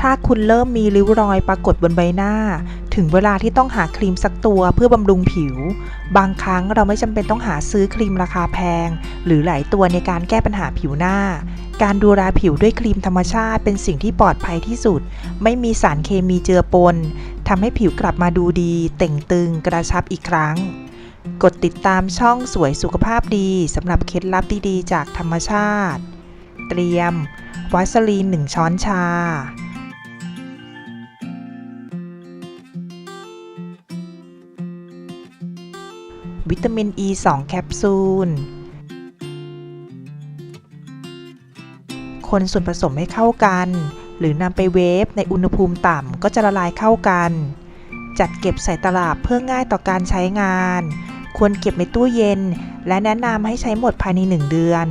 ถ้าคุณเริ่มมีริ้วรอยปรากฏบนใบหน้า ถึงเวลาที่ต้องหาครีมสักตัวเพื่อบำรุงผิว บางครั้งเราไม่จำเป็นต้องหาซื้อครีมราคาแพง หรือหลายตัวในการแก้ปัญหาผิวหน้า การดูแลผิวด้วยครีมธรรมชาติเป็นสิ่งที่ปลอดภัยที่สุด ไม่มีสารเคมีเจือปนทำให้ผิวกลับมาดูดี เต่งตึงกระชับอีกครั้ง กดติดตามช่องสวยสุขภาพดีสำหรับเคล็ดลับดีๆจากธรรมชาติ เตรียมวัสลีน1ช้อนชา วิตามินอ e ี2แคปซูล คนส่วนผสมให้เข้ากัน หรือนำไปเวฟในอุณหภูมิต่ำก็จะละลายเข้ากัน จัดเก็บใส่ตลับเพื่อง่ายต่อการใช้งาน ควรเก็บในตู้เย็น และแนะนำให้ใช้หมดภายใน 1 เดือน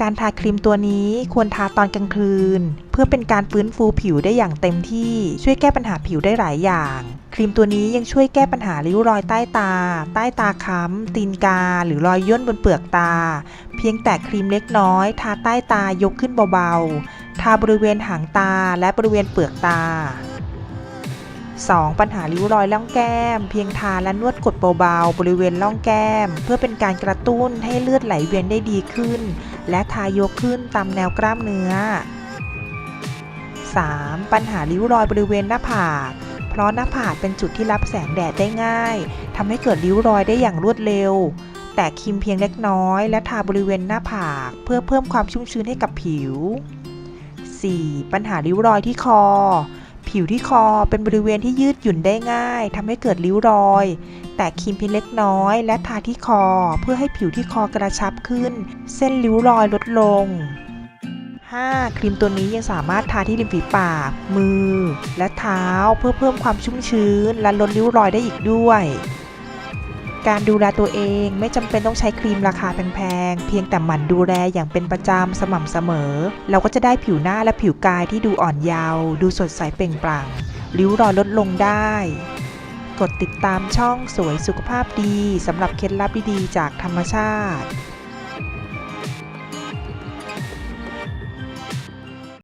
การทาครีมตัวนี้ควรทาตอนกลางคืน เพื่อเป็นการฟื้นฟูผิวได้อย่างเต็มที่ช่วยแก้ปัญหาผิวได้หลายอย่างครีมตัวนี้ยังช่วยแก้ปัญหาริ้วรอยใต้ตา ใต้ตาค้ำ ตีนกา หรือรอยย่นบนเปลือกตา เพียงแต่ครีมเล็กน้อย ทาใต้ตายกขึ้นเบาๆ ทาบริเวณหางตาและบริเวณเปลือกตา 2. ปัญหาริ้วรอยล่องแก้ม เพียงทาและนวดกดเบาๆ บริเวณล่องแก้ม เพื่อเป็นการกระตุ้นให้เลือดไหลเวียนได้ดีขึ้น และทายกขึ้นตามแนวกล้ามเนื้อ 3. ปัญหาริ้วรอยบริเวณหน้าผากเพราะหน้าผากเป็นจุดที่รับแสงแดดได้ง่ายทำให้เกิดริ้วรอยได้อย่างรวดเร็ว แต่ครีมเพียงเล็กน้อย และทาบริเวณหน้าผากเพื่อเพิ่มความชุ่มชื้นให้กับผิว 4. ปัญหาริ้วรอยที่คอ ผิวที่คอเป็นบริเวณที่ยืดหยุ่นได้ง่ายทำให้เกิดริ้วรอย แต่ครีมเพียงเล็กน้อย และทาที่คอเพื่อให้ผิวที่คอกระชับขึ้น เส้นริ้วรอยลดลง 5. ครีมตัวนี้ยังสามารถทาที่ริมฝีปาก มือ และเท้าเพื่อเพิ่มความชุ่มชื้น และลดริ้วรอยได้อีกด้วย การดูแลตัวเองไม่จำเป็นต้องใช้ครีมราคาแพงๆ เพียงแต่หมั่นดูแลอย่างเป็นประจำสม่ำเสมอ เราก็จะได้ผิวหน้าและผิวกายที่ดูอ่อนเยาว์ดูสดใสเปล่งปลั่งริ้วรอยลดลงได้ กดติดตามช่องสวยสุขภาพดีสำหรับเคล็ดลับดีๆจากธรรมชาติ